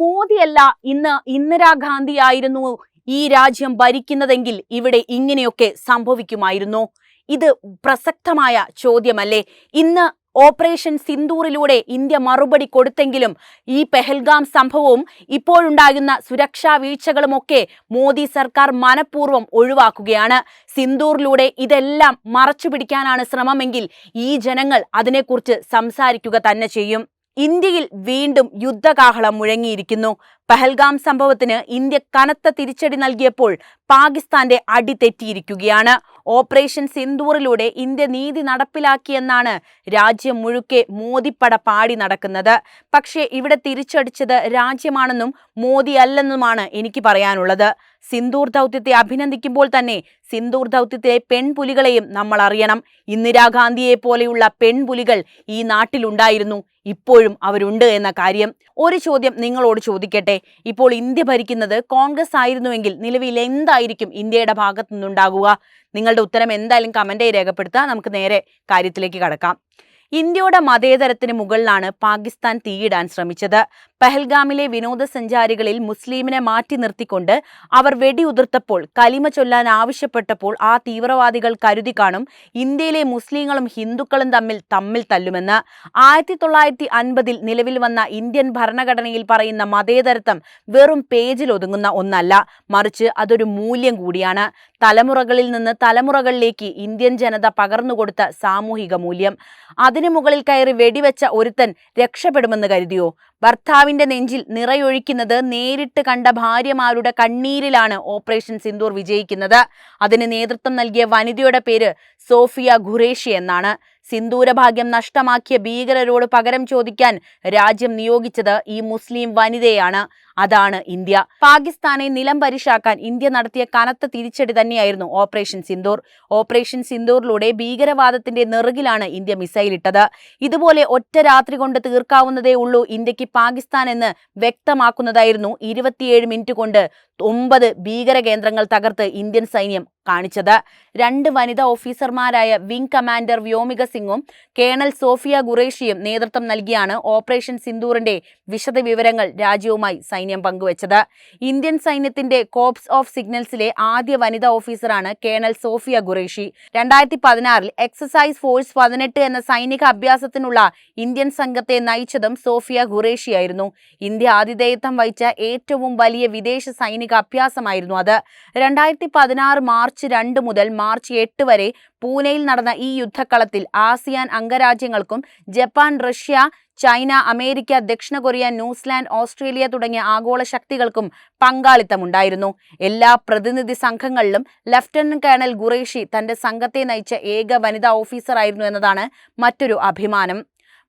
മോദിയല്ല ഇന്ന് ഇന്ദിരാഗാന്ധി ആയിരുന്നു ഈ രാജ്യം ഭരിക്കുന്നതെങ്കിൽ ഇവിടെ ഇങ്ങനെയൊക്കെ സംഭവിക്കുമായിരുന്നു. ഇത് പ്രസക്തമായ ചോദ്യമല്ലേ? ഇന്ന് ഓപ്പറേഷൻ സിന്ദൂറിലൂടെ ഇന്ത്യ മറുപടി കൊടുത്തെങ്കിലും ഈ പെഹൽഗാം സംഭവവും ഇപ്പോഴുണ്ടാകുന്ന സുരക്ഷാ വീഴ്ചകളുമൊക്കെ മോദി സർക്കാർ മനഃപൂർവം ഒഴിവാക്കുകയാണ്. സിന്ദൂറിലൂടെ ഇതെല്ലാം മറച്ചുപിടിക്കാനാണ് ശ്രമമെങ്കിൽ ഈ ജനങ്ങൾ അതിനെക്കുറിച്ച് സംസാരിക്കുക തന്നെ ചെയ്യും. ഇന്ത്യയിൽ വീണ്ടും യുദ്ധകാഹളം മുഴങ്ങിയിരിക്കുന്നു. പഹൽഗാം സംഭവത്തിന് ഇന്ത്യ കനത്ത തിരിച്ചടി നൽകിയപ്പോൾ പാകിസ്ഥാന്റെ അടി തെറ്റിയിരിക്കുകയാണ്. ഓപ്പറേഷൻ സിന്ദൂറിലൂടെ ഇന്ത്യ നീതി നടപ്പിലാക്കിയെന്നാണ് രാജ്യം മുഴുക്കെ മോദിപ്പട പാടി നടക്കുന്നത്. പക്ഷേ ഇവിടെ തിരിച്ചടിച്ചത് രാജ്യമാണെന്നും മോദി അല്ലെന്നുമാണ് എനിക്ക് പറയാനുള്ളത്. സിന്ദൂർ ദൗത്യത്തെ അഭിനന്ദിക്കുമ്പോൾ തന്നെ സിന്ദൂർ ദൗത്യത്തിലെ പെൺപുലികളെയും നമ്മൾ അറിയണം. ഇന്ദിരാഗാന്ധിയെ പോലെയുള്ള പെൺപുലികൾ ഈ നാട്ടിലുണ്ടായിരുന്നു. ഇപ്പോഴും അവരുണ്ട് എന്ന കാര്യം ഒരു ചോദ്യം നിങ്ങളോട് ചോദിക്കട്ടെ. ഇപ്പോൾ ഇന്ത്യ ഭരിക്കുന്നത് കോൺഗ്രസ് ആയിരുന്നുവെങ്കിൽ നിലവിൽ എന്തായിരിക്കും ഇന്ത്യയുടെ ഭാഗത്തു നിന്നുണ്ടാകുക നിങ്ങളുടെ ഉത്തരം എന്തായാലും കമന്റായി രേഖപ്പെടുത്തുക നമുക്ക് നേരെ കാര്യത്തിലേക്ക് കടക്കാം. ഇന്ത്യയുടെ മതേതരത്തിന് മുകളിലാണ് പാകിസ്ഥാൻ തീയിടാൻ ശ്രമിച്ചത്. പെഹൽഗാമിലെ വിനോദസഞ്ചാരികളിൽ മുസ്ലിമിനെ മാറ്റി നിർത്തിക്കൊണ്ട് അവർ വെടിയുതിർത്തപ്പോൾ കലിമ ചൊല്ലാൻ ആവശ്യപ്പെട്ടപ്പോൾ ആ തീവ്രവാദികൾ കരുതി കാണും ഇന്ത്യയിലെ മുസ്ലിങ്ങളും ഹിന്ദുക്കളും തമ്മിൽ തമ്മിൽ തല്ലുമെന്ന്. ആയിരത്തി തൊള്ളായിരത്തി അൻപതിൽ നിലവിൽ വന്ന ഇന്ത്യൻ ഭരണഘടനയിൽ പറയുന്ന മതേതരത്വം വെറും പേജിൽ ഒതുങ്ങുന്ന ഒന്നല്ല മറിച്ച് അതൊരു മൂല്യം കൂടിയാണ്. തലമുറകളിൽ നിന്ന് തലമുറകളിലേക്ക് ഇന്ത്യൻ ജനത പകർന്നുകൊടുത്ത സാമൂഹിക മൂല്യം. അതിനു മുകളിൽ കയറി വെടിവെച്ച ഒരുത്തൻ രക്ഷപ്പെടുമെന്ന് കരുതിയോ? ഭർത്താവിന്റെ നെഞ്ചിൽ നിറയൊഴിക്കുന്നത് നേരിട്ട് കണ്ട ഭാര്യമാരുടെ കണ്ണീരിലാണ് ഓപ്പറേഷൻ സിന്ദൂർ വിജയിക്കുന്നത്. അതിന് നേതൃത്വം നൽകിയ വനിതയുടെ പേര് സോഫിയ ഖുറേഷി എന്നാണ്. സിന്ദൂരഭാഗ്യം നഷ്ടമാക്കിയ ഭീകരരോട് പകരം ചോദിക്കാൻ രാജ്യം നിയോഗിച്ചത് ഈ മുസ്ലിം വനിതയാണ്. അതാണ് ഇന്ത്യ. പാകിസ്ഥാനെ നിലം പരിശാക്കാൻ ഇന്ത്യ നടത്തിയ കനത്ത തിരിച്ചടി തന്നെയായിരുന്നു ഓപ്പറേഷൻ സിന്ദൂർ. ഓപ്പറേഷൻ സിന്ദൂറിലൂടെ ഭീകരവാദത്തിന്റെ നെറുകിലാണ് ഇന്ത്യ മിസൈലിട്ടത് ഇതുപോലെ ഒറ്റ രാത്രി കൊണ്ട് തീർക്കാവുന്നതേ ഉള്ളൂ ഇന്ത്യയ്ക്ക് പാകിസ്ഥാൻ എന്ന് വ്യക്തമാക്കുന്നതായിരുന്നു ഇരുപത്തിയേഴ് മിനിറ്റ് കൊണ്ട് ഒമ്പത് ഭീകര കേന്ദ്രങ്ങൾ തകർത്ത് ഇന്ത്യൻ സൈന്യം കാണിച്ചത്. രണ്ട് വനിതാ ഓഫീസർമാരായ വിംഗ് കമാൻഡർ വ്യോമിക സിംഗും കേണൽ സോഫിയ ഖുറേഷിയും നേതൃത്വം നൽകിയാണ് ഓപ്പറേഷൻ സിന്ദൂറിന്റെ വിശദവിവരങ്ങൾ രാജ്യവുമായി സൈന്യം പങ്കുവച്ചത്. ഇന്ത്യൻ സൈന്യത്തിന്റെ കോപ്സ് ഓഫ് സിഗ്നൽസിലെ ആദ്യ വനിതാ ഓഫീസറാണ് കേണൽ സോഫിയ ഖുറേഷി. രണ്ടായിരത്തി പതിനാറിൽ എക്സസൈസ് ഫോഴ്സ് പതിനെട്ട് എന്ന സൈനിക അഭ്യാസത്തിനുള്ള ഇന്ത്യൻ സംഘത്തെ നയിച്ചതും സോഫിയ ഖുറേഷിയായിരുന്നു. ഇന്ത്യ ആതിഥേയത്വം വഹിച്ച ഏറ്റവും വലിയ വിദേശ സൈനിക അഭ്യാസമായിരുന്നു അത്. രണ്ടായിരത്തി പതിനാറ് മാർച്ച് രണ്ട് മുതൽ മാർച്ച് എട്ട് വരെ പൂനെയിൽ നടന്ന ഈ യുദ്ധക്കളത്തിൽ ആസിയാൻ അംഗരാജ്യങ്ങൾക്കും ജപ്പാൻ റഷ്യ ചൈന അമേരിക്ക ദക്ഷിണ കൊറിയ ന്യൂസിലാൻഡ് ഓസ്ട്രേലിയ തുടങ്ങിയ ആഗോള ശക്തികൾക്കും പങ്കാളിത്തമുണ്ടായിരുന്നു. എല്ലാ പ്രതിനിധി സംഘങ്ങളിലും ലഫ്റ്റനന്റ് കേണൽ ഖുറേഷി തന്റെ സംഘത്തെ നയിച്ച ഏക വനിതാ ഓഫീസറായിരുന്നു എന്നതാണ് മറ്റൊരു അഭിമാനം.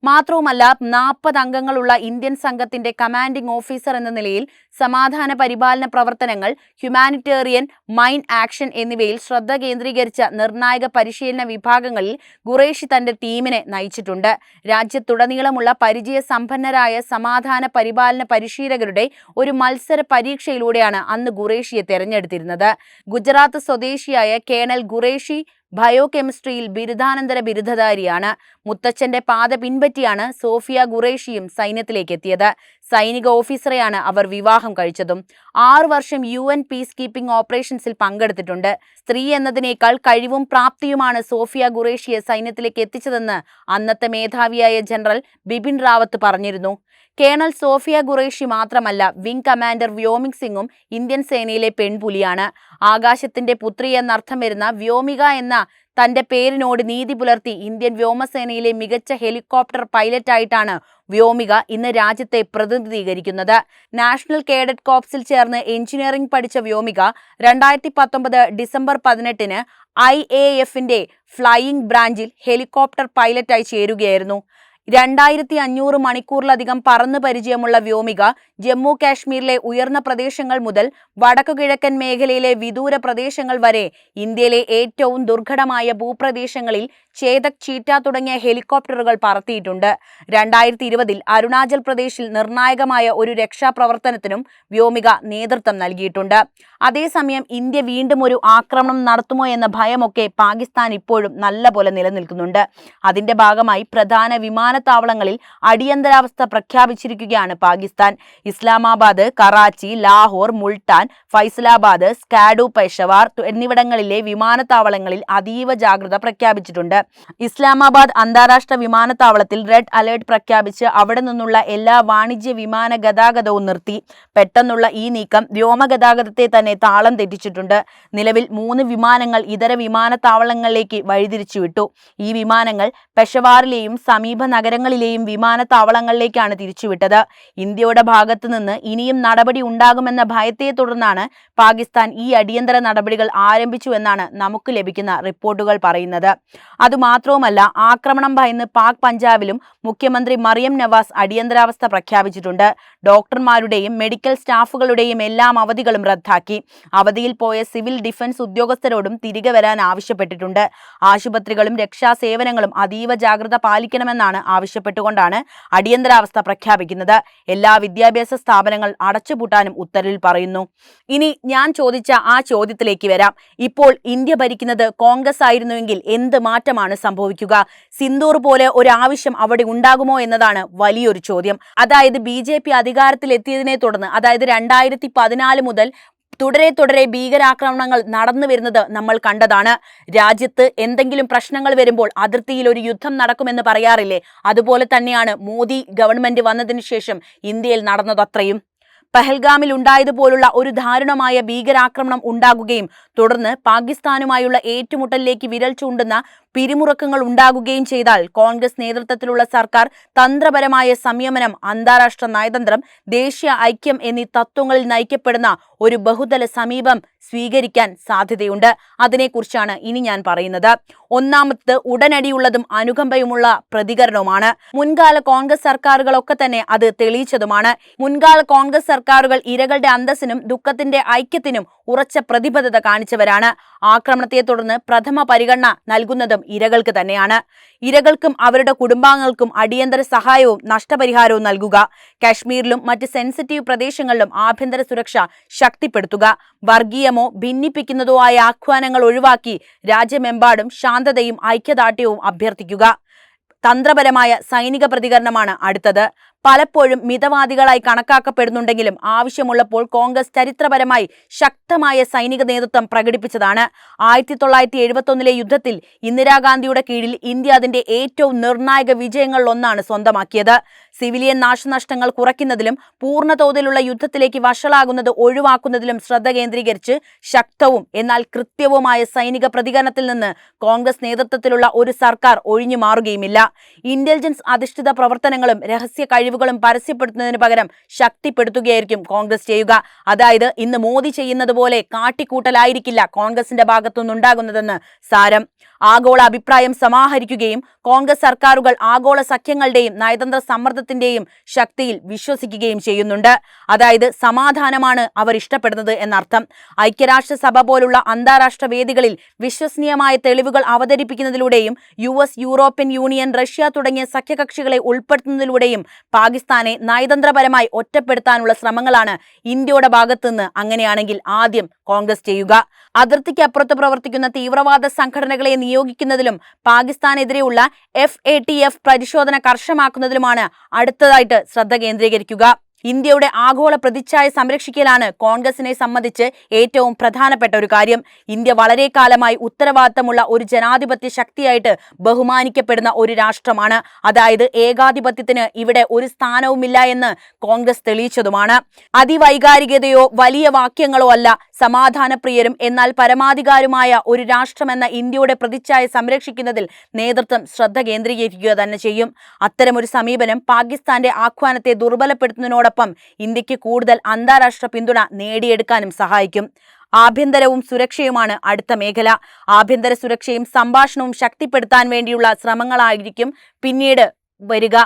മാത്രവുമല്ല നാൽപ്പത് അംഗങ്ങളുള്ള ഇന്ത്യൻ സംഘത്തിന്റെ കമാൻഡിംഗ് ഓഫീസർ എന്ന നിലയിൽ സമാധാന പരിപാലന പ്രവർത്തനങ്ങൾ ഹ്യൂമാനിറ്റേറിയൻ മൈൻ ആക്ഷൻ എന്നിവയിൽ ശ്രദ്ധ കേന്ദ്രീകരിച്ച നിർണായക പരിശീലന വിഭാഗങ്ങളിൽ ഖുറേഷി തന്റെ ടീമിനെ നയിച്ചിട്ടുണ്ട്. രാജ്യത്തുടനീളമുള്ള പരിചയ സമ്പന്നരായ സമാധാന പരിപാലന പരിശീലകരുടെ ഒരു മത്സര പരീക്ഷയിലൂടെയാണ് അന്ന് ഖുറേഷിയെ തെരഞ്ഞെടുത്തിരുന്നത്. ഗുജറാത്ത് സ്വദേശിയായ കേണൽ ഖുറേഷി ബയോകെമിസ്ട്രിയിൽ ബിരുദാനന്തര ബിരുദധാരിയാണ്. മുത്തച്ഛന്റെ പാത പിൻപറ്റിയാണ് സോഫിയ ഖുറേഷിയും സൈന്യത്തിലേക്ക് എത്തിയത് സൈനിക ഓഫീസറെയാണ് അവർ വിവാഹം കഴിച്ചതും. ആറു വർഷം യു എൻ പീസ് കീപ്പിംഗ് ഓപ്പറേഷൻസിൽ പങ്കെടുത്തിട്ടുണ്ട്. സ്ത്രീ എന്നതിനേക്കാൾ കഴിവും പ്രാപ്തിയുമാണ് സോഫിയ ഖുറേഷിയെ സൈന്യത്തിലേക്ക് എത്തിച്ചതെന്ന് അന്നത്തെ മേധാവിയായ ജനറൽ ബിപിൻ റാവത്ത് പറഞ്ഞിരുന്നു. കേണൽ സോഫിയ ഖുറേഷി മാത്രമല്ല വിംഗ് കമാൻഡർ വ്യോമിക് സിംഗും ഇന്ത്യൻ സേനയിലെ പെൺപുലിയാണ്. ആകാശത്തിന്റെ പുത്രി എന്നർത്ഥം വരുന്ന വ്യോമിക എന്ന തന്റെ പേരിനോട് നീതി പുലർത്തി ഇന്ത്യൻ വ്യോമസേനയിലെ മികച്ച ഹെലികോപ്റ്റർ പൈലറ്റായിട്ടാണ് വ്യോമിക ഇന്ന് രാജ്യത്തെ പ്രതിനിധീകരിക്കുന്നത്. നാഷണൽ കേഡറ്റ് കോപ്സിൽ ചേർന്ന് എഞ്ചിനീയറിംഗ് പഠിച്ച വ്യോമിക രണ്ടായിരത്തി പത്തൊമ്പത് ഡിസംബർ പതിനെട്ടിന് ഐ എ എഫിന്റെ ഫ്ലൈയിംഗ് ബ്രാഞ്ചിൽ ഹെലികോപ്റ്റർ പൈലറ്റായി ചേരുകയായിരുന്നു. രണ്ടായിരത്തി അഞ്ഞൂറ് മണിക്കൂറിലധികം പറന്നു പരിചയമുള്ള വ്യോമിക ജമ്മു കാശ്മീരിലെ ഉയർന്ന പ്രദേശങ്ങൾ മുതൽ വടക്കുകിഴക്കൻ മേഖലയിലെ വിദൂര പ്രദേശങ്ങൾ വരെ ഇന്ത്യയിലെ ഏറ്റവും ദുർഘടമായ ഭൂപ്രദേശങ്ങളിൽ ചേതക് ചീറ്റ തുടങ്ങിയ ഹെലികോപ്റ്ററുകൾ പറത്തിയിട്ടുണ്ട്. രണ്ടായിരത്തി ഇരുപതിൽ അരുണാചൽ പ്രദേശിൽ നിർണായകമായ ഒരു രക്ഷാപ്രവർത്തനത്തിനും വ്യോമിക നേതൃത്വം നൽകിയിട്ടുണ്ട്. അതേസമയം ഇന്ത്യ വീണ്ടും ഒരു ആക്രമണം നടത്തുമോ എന്ന ഭയമൊക്കെ പാകിസ്ഥാൻ ഇപ്പോഴും നല്ലപോലെ നിലനിൽക്കുന്നുണ്ട്. അതിന്റെ ഭാഗമായി പ്രധാന വിമാന വിമാനത്താവളങ്ങളിൽ അടിയന്തരാവസ്ഥ പ്രഖ്യാപിച്ചിരിക്കുകയാണ് പാകിസ്ഥാൻ. ഇസ്ലാമാബാദ് കറാച്ചി ലാഹോർ മുൾട്ടാൻ ഫൈസലാബാദ് സ്കാഡു പെഷവാർ എന്നിവിടങ്ങളിലെ വിമാനത്താവളങ്ങളിൽ അതീവ ജാഗ്രത പ്രഖ്യാപിച്ചിട്ടുണ്ട്. ഇസ്ലാമാബാദ് അന്താരാഷ്ട്ര വിമാനത്താവളത്തിൽ റെഡ് അലേർട്ട് പ്രഖ്യാപിച്ച് അവിടെ നിന്നുള്ള എല്ലാ വാണിജ്യ വിമാന ഗതാഗതവും നിർത്തി. പെട്ടെന്നുള്ള ഈ നീക്കം വ്യോമഗതാഗതത്തെ തന്നെ താളം തെറ്റിച്ചിട്ടുണ്ട്. നിലവിൽ മൂന്ന് വിമാനങ്ങൾ ഇതര വിമാനത്താവളങ്ങളിലേക്ക് വഴിതിരിച്ചു വിട്ടു ഈ വിമാനങ്ങൾ പെഷവാറിലെയും സമീപ നഗരങ്ങളിലെയും വിമാനത്താവളങ്ങളിലേക്കാണ് തിരിച്ചുവിട്ടത്. ഇന്ത്യയുടെ ഭാഗത്തു നിന്ന് ഇനിയും നടപടി ഉണ്ടാകുമെന്ന ഭയത്തെ തുടർന്നാണ് പാകിസ്ഥാൻ ഈ അടിയന്തര നടപടികൾ ആരംഭിച്ചു എന്നാണ് നമുക്ക് ലഭിക്കുന്ന റിപ്പോർട്ടുകൾ പറയുന്നത്. അതുമാത്രവുമല്ല ആക്രമണം ഭയന്ന് പാക് പഞ്ചാബിലും മുഖ്യമന്ത്രി മറിയം നവാസ് അടിയന്തരാവസ്ഥ പ്രഖ്യാപിച്ചിട്ടുണ്ട്. ഡോക്ടർമാരുടെയും മെഡിക്കൽ സ്റ്റാഫുകളുടെയും എല്ലാം അവധികളും റദ്ദാക്കി. അവധിയിൽ പോയ സിവിൽ ഡിഫൻസ് ഉദ്യോഗസ്ഥരോടും തിരികെ വരാൻ ആവശ്യപ്പെട്ടിട്ടുണ്ട്. ആശുപത്രികളും രക്ഷാസേവനങ്ങളും അതീവ ജാഗ്രത പാലിക്കണമെന്നാണ് ആവശ്യപ്പെട്ടുകൊണ്ടാണ് അടിയന്തരാവസ്ഥ പ്രഖ്യാപിക്കുന്നത്. എല്ലാ വിദ്യാഭ്യാസ സ്ഥാപനങ്ങൾ അടച്ചുപൂട്ടാനും ഉത്തരവിൽ പറയുന്നു. ഇനി ഞാൻ ചോദിച്ച ആ ചോദ്യത്തിലേക്ക് വരാം. ഇപ്പോൾ ഇന്ത്യ ഭരിക്കുന്നത് കോൺഗ്രസ് ആയിരുന്നുവെങ്കിൽ എന്ത് മാറ്റമാണ് സംഭവിക്കുക? സിന്ദൂർ പോലെ ഒരു ആവശ്യം അവിടെ ഉണ്ടാകുമോ എന്നതാണ് വലിയൊരു ചോദ്യം. അതായത് ബി ജെ പി അധികാരത്തിലെത്തിയതിനെ തുടർന്ന് അതായത് രണ്ടായിരത്തി പതിനാല് മുതൽ തുടരെ തുടരെ ഭീകരാക്രമണങ്ങൾ നടന്നു വരുന്നത് നമ്മൾ കണ്ടതാണ്. രാജ്യത്ത് എന്തെങ്കിലും പ്രശ്നങ്ങൾ വരുമ്പോൾ അതിർത്തിയിൽ ഒരു യുദ്ധം നടക്കുമെന്ന് പറയാറില്ലേ? അതുപോലെ തന്നെയാണ് മോദി ഗവൺമെന്റ് വന്നതിന് ശേഷം ഇന്ത്യയിൽ നടന്നതത്രയും പഹൽഗാമിൽ ഉണ്ടായതുപോലുള്ള ഒരു ദാരുണമായ ഭീകരാക്രമണം ഉണ്ടാകുകയും തുടർന്ന് പാകിസ്ഥാനുമായുള്ള ഏറ്റുമുട്ടലിലേക്ക് വിരൽ ചൂണ്ടുന്ന പിരിമുറുക്കങ്ങൾ ഉണ്ടാകുകയും ചെയ്താൽ കോൺഗ്രസ് നേതൃത്വത്തിലുള്ള സർക്കാർ തന്ത്രപരമായ സംയമനം അന്താരാഷ്ട്ര നയതന്ത്രം ദേശീയ ഐക്യം എന്നീ തത്വങ്ങളിൽ നയിക്കപ്പെടുന്ന ഒരു ബഹുതല സമീപം സ്വീകരിക്കാൻ സാധ്യതയുണ്ട്. അതിനെക്കുറിച്ചാണ് ഇനി ഞാൻ പറയുന്നത്. ഒന്നാമത് ഉടനടിയുള്ളതും അനുകമ്പയുമുള്ള പ്രതികരണവുമാണ്. മുൻകാല കോൺഗ്രസ് സർക്കാരുകളൊക്കെ തന്നെ അത് തെളിയിച്ചതുമാണ്. മുൻകാല കോൺഗ്രസ് സർക്കാരുകൾ ഇരകളുടെ അന്തസ്സിനും ദുഃഖത്തിന്റെ ഐക്യത്തിനും ഉറച്ച പ്രതിബദ്ധത കാണിച്ചവരാണ്. ആക്രമണത്തെ തുടർന്ന് പ്രഥമ പരിഗണന നൽകുന്നതും ഇരകൾക്ക് തന്നെയാണ്. ഇരകൾക്കും അവരുടെ കുടുംബാംഗങ്ങൾക്കും അടിയന്തര സഹായവും നഷ്ടപരിഹാരവും നൽകുക. കാശ്മീരിലും മറ്റ് സെൻസിറ്റീവ് പ്രദേശങ്ങളിലും ആഭ്യന്തര സുരക്ഷ ശക്തിപ്പെടുത്തുക. വർഗീയമോ ഭിന്നിപ്പിക്കുന്നതോ ആയ ആഹ്വാനങ്ങൾ ഒഴിവാക്കി രാജ്യമെമ്പാടും ശാന്തതയും ഐക്യദാർഢ്യവും അഭ്യർത്ഥിക്കുക. തന്ത്രപരമായ സൈനിക പ്രതികരണമാണ് അടുത്തത്. പലപ്പോഴും മിതവാദികളായി കണക്കാക്കപ്പെടുന്നുണ്ടെങ്കിലും ആവശ്യമുള്ളപ്പോൾ കോൺഗ്രസ് ചരിത്രപരമായി ശക്തമായ സൈനിക നേതൃത്വം പ്രകടിപ്പിച്ചതാണ്. ആയിരത്തി തൊള്ളായിരത്തി എഴുപത്തൊന്നിലെ യുദ്ധത്തിൽ ഇന്ദിരാഗാന്ധിയുടെ കീഴിൽ ഇന്ത്യ അതിന്റെ ഏറ്റവും നിർണായക വിജയങ്ങളിലൊന്നാണ് സ്വന്തമാക്കിയത്. സിവിലിയൻ നാശനഷ്ടങ്ങൾ കുറയ്ക്കുന്നതിലും പൂർണ തോതിലുള്ള യുദ്ധത്തിലേക്ക് വഷളാകുന്നത് ഒഴിവാക്കുന്നതിലും ശ്രദ്ധ കേന്ദ്രീകരിച്ച് ശക്തവും എന്നാൽ കൃത്യവുമായ സൈനിക പ്രതികരണത്തിൽ നിന്ന് കോൺഗ്രസ് നേതൃത്വത്തിലുള്ള ഒരു സർക്കാർ ഒഴിഞ്ഞു മാറുകയുമില്ല ഇന്റലിജൻസ് അധിഷ്ഠിത പ്രവർത്തനങ്ങളും രഹസ്യ കഴിവുകളും പരസ്യപ്പെടുത്തുന്നതിന് പകരം ശക്തിപ്പെടുത്തുകയായിരിക്കും കോൺഗ്രസ് ചെയ്യുക. അതായത് ഇന്ന് മോദി ചെയ്യുന്നത് പോലെ കാട്ടിക്കൂട്ടലായിരിക്കില്ല കോൺഗ്രസിന്റെ ഭാഗത്തുനിന്നുണ്ടാകുന്നതെന്ന് സാരം. ആഗോള അഭിപ്രായം സമാഹരിക്കുകയും കോൺഗ്രസ് സർക്കാരുകൾ ആഗോള സഖ്യങ്ങളുടെയും നയതന്ത്ര സമ്മർദ്ദത്തിന്റെയും ശക്തിയിൽ വിശ്വസിക്കുകയും ചെയ്യുന്നുണ്ട്. അതായത് സമാധാനമാണ് അവർ ഇഷ്ടപ്പെടുന്നത് എന്നർത്ഥം. ഐക്യരാഷ്ട്രസഭ പോലുള്ള അന്താരാഷ്ട്ര വേദികളിൽ വിശ്വസനീയമായ തെളിവുകൾ അവതരിപ്പിക്കുന്നതിലൂടെയും യു യൂറോപ്യൻ യൂണിയൻ റഷ്യ തുടങ്ങിയ സഖ്യകക്ഷികളെ ഉൾപ്പെടുത്തുന്നതിലൂടെയും പാകിസ്ഥാനെ നയതന്ത്രപരമായി ഒറ്റപ്പെടുത്താനുള്ള ശ്രമങ്ങളാണ് ഇന്ത്യയുടെ ഭാഗത്തുനിന്ന് അങ്ങനെയാണെങ്കിൽ ആദ്യം കോൺഗ്രസ് ചെയ്യുക. അതിർത്തിക്ക് അപ്പുറത്ത് പ്രവർത്തിക്കുന്ന തീവ്രവാദ സംഘടനകളെ നിയോഗിക്കുന്നതിലും പാകിസ്ഥാനെതിരെയുള്ള എഫ് എ ടി എഫ് പരിശോധന കർശനമാക്കുന്നതിലുമാണ് അടുത്തതായിട്ട് ശ്രദ്ധ കേന്ദ്രീകരിക്കുക. ഇന്ത്യയുടെ ആഗോള പ്രതിച്ഛായ സംരക്ഷിക്കലാണ് കോൺഗ്രസിനെ സംബന്ധിച്ച് ഏറ്റവും പ്രധാനപ്പെട്ട ഒരു കാര്യം. ഇന്ത്യ വളരെ കാലമായി ഉത്തരവാദിത്തമുള്ള ഒരു ജനാധിപത്യ ശക്തിയായിട്ട് ബഹുമാനിക്കപ്പെടുന്ന ഒരു രാഷ്ട്രമാണ്. അതായത് ഏകാധിപത്യത്തിന് ഇവിടെ ഒരു സ്ഥാനവുമില്ല എന്ന് കോൺഗ്രസ് തെളിയിച്ചതുമാണ്. അതിവൈകാരികതയോ വലിയ വാക്യങ്ങളോ അല്ല സമാധാനപ്രിയരും എന്നാൽ പരമാധികാരുമായ ഒരു രാഷ്ട്രമെന്ന ഇന്ത്യയുടെ പ്രതിച്ഛായ സംരക്ഷിക്കുന്നതിൽ നേതൃത്വം ശ്രദ്ധ കേന്ദ്രീകരിക്കുക തന്നെ ചെയ്യും. അത്തരമൊരു സമീപനം പാകിസ്ഥാന്റെ ആഹ്വാനത്തെ ദുർബലപ്പെടുത്തുന്നതിനോടൊപ്പം ഇന്ത്യയ്ക്ക് കൂടുതൽ അന്താരാഷ്ട്ര പിന്തുണ നേടിയെടുക്കാനും സഹായിക്കും. ആഭ്യന്തരവും സുരക്ഷയുമാണ് അടുത്ത മേഖല. ആഭ്യന്തര സുരക്ഷയും സംഭാഷണവും ശക്തിപ്പെടുത്താൻ വേണ്ടിയുള്ള ശ്രമങ്ങളായിരിക്കും പിന്നീട് വരിക.